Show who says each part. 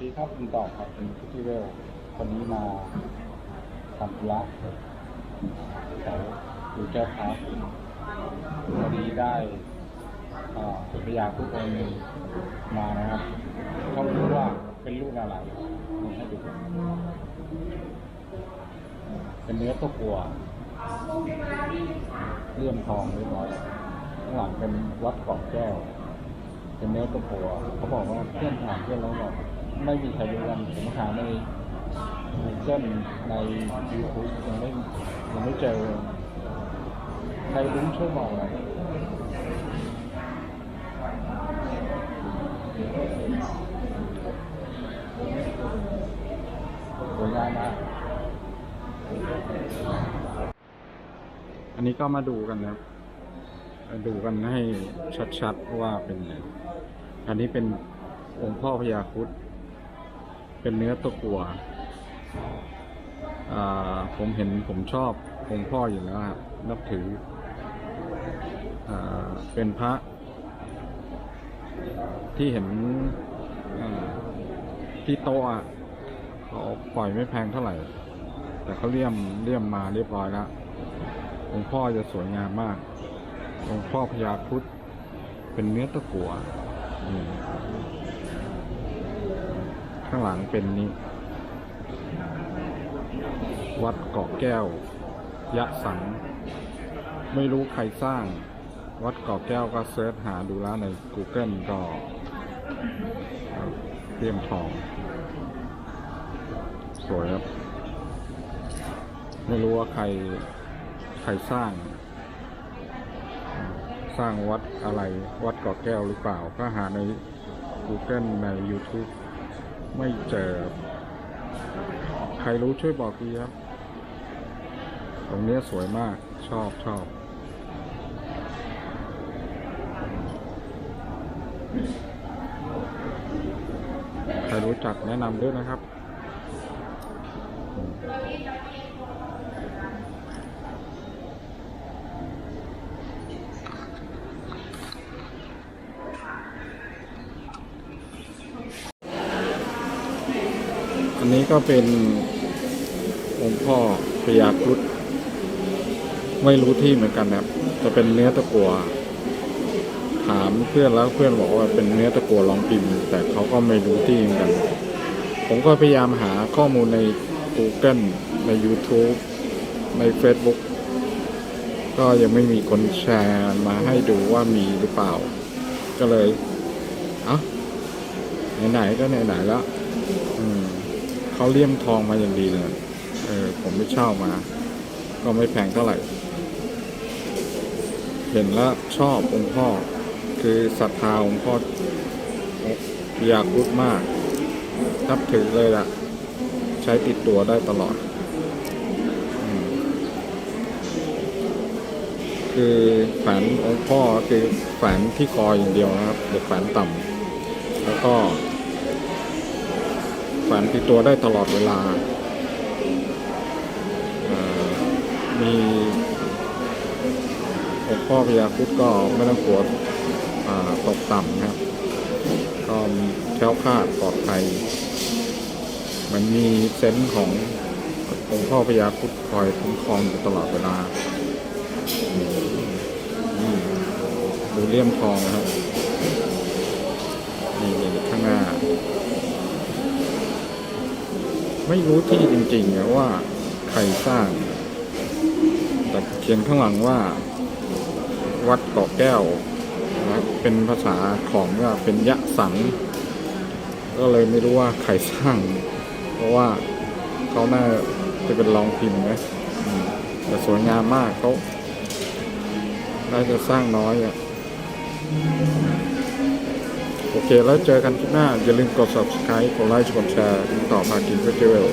Speaker 1: ดีครับคุณต่อครับเป็นพิธีเวลวันนี้มาทำธุระแถวดูแก้วครับวันนี้ได้อ่าพยาผู้คนหนึ่งมานะครับเขารู้ว่าเป็นลูกอะไรนี่ให้ดูเป็นเนื้อตัวกัวเลี่ยมทองเรียบร้อยข้างหลังเป็นวัดเกาะแก้ว เป็นเนื้อตัวผัวเขาบอกว่าเพื่อนถามเพื่อนแล้วบอก ไม่มีใครรู้กันผมหาในในเจ้นในยูทูบยังไม่ยังไม่เจอใครรู้ช่วยบอกหน่อยสวยงามมากอันนี้ก็มาดูกันนะครับดูกันให้ชัดๆว่าเป็นไงอันนี้เป็นองค์พ่อพญาครุด เป็นเนื้อตะกัวอ่าผมเห็นผมชอบองค์พ่ออยู่แล้วครับนับถืออ่าเป็นพระ ที่เห็นอ่าที่โต๊ะอะเขาปล่อยไม่แพงเท่าไหร่ แต่เขาเลี่ยมเลี่ยมมาเรียบร้อยแล้วองค์พ่อจะสวยงามมากองค์พ่อพญาครุดเป็นเนื้อตะกัว ข้างหลังเป็นนี้ วัดเกาะแก้ว ยะสัง ไม่รู้ใครสร้าง วัดเกาะแก้วก็เซิร์ชหาดูแล้วใน Google ก็เตรียมทอง สวยครับ ไม่รู้ว่าใคร ใครสร้าง สร้างวัดอะไร วัดเกาะแก้วหรือเปล่า ก็หาใน Google ใน YouTube ไม่เจอ ใครรู้ช่วยบอกทีครับ ตรงนี้สวยมากชอบชอบใครรู้จักแนะนำด้วยนะครับ นนี้ก็เป็นองค์พ่อพญาครุฑไม่รู้ที่เหมือนกันนะครับจะเป็นเนื้อตะกัวถามเพื่อนแล้วเพื่อนบอกว่าเป็นเนื้อตะกัวลองพิมพ์ แต่เขาก็ไม่รู้ที่เหมือนกัน ผมก็พยายามหาข้อมูลใน Google ใน YouTube ใน Facebook ก็ยังไม่มีคนแชร์มาให้ดูว่ามีหรือเปล่า ก็เลย เอ้าไหนๆก็ไหนๆแล้ว เขาเลี่ยมทองมาอย่างดีเลยเออผมไม่เช่ามา ก็ไม่แพงเท่าไหร่ เห็นแล้วชอบองค์พ่อ คือศรัทธาองค์พ่ออยากรุดมากนับถือเลยล่ะ ใช้ติดตัวได้ตลอดอคือแฝนองค์พ่อคือแฝนที่คออย่างเดียวนะครับเด็กแฝนต่ำแล้วก็ แฝนติดตัวได้ตลอดเวลา มีองค์พ่อพญาคุดก็ไม่ต้องกลัวตกต่ำครับก็มีแคล้วคลาดปลอดภัย มันมีเซนส์ขององค์พ่อพญาคุดคอยคุ้มครองอยู่ตลอดเวลามีดูเลี่ยมทองนะครับนี่ข้างหน้า ไม่รู้ที่จริงๆนะว่าใครสร้าง แต่เขียนข้างหลังว่า วัดเกาะแก้วนะเป็นภาษาของว่าเป็นยะสัง ก็เลยไม่รู้ว่าใครสร้าง เพราะว่าเขาน่าจะเป็นลองพิมพ์นะอืมแต่สวยงามมากเขาน่าจะสร้างน้อยอะ โอเค แล้วเจอกันคลิปหน้า อย่าลืมกด subscribe กดไลค์กดแชร์ติดต่อพากินเฟสติวัล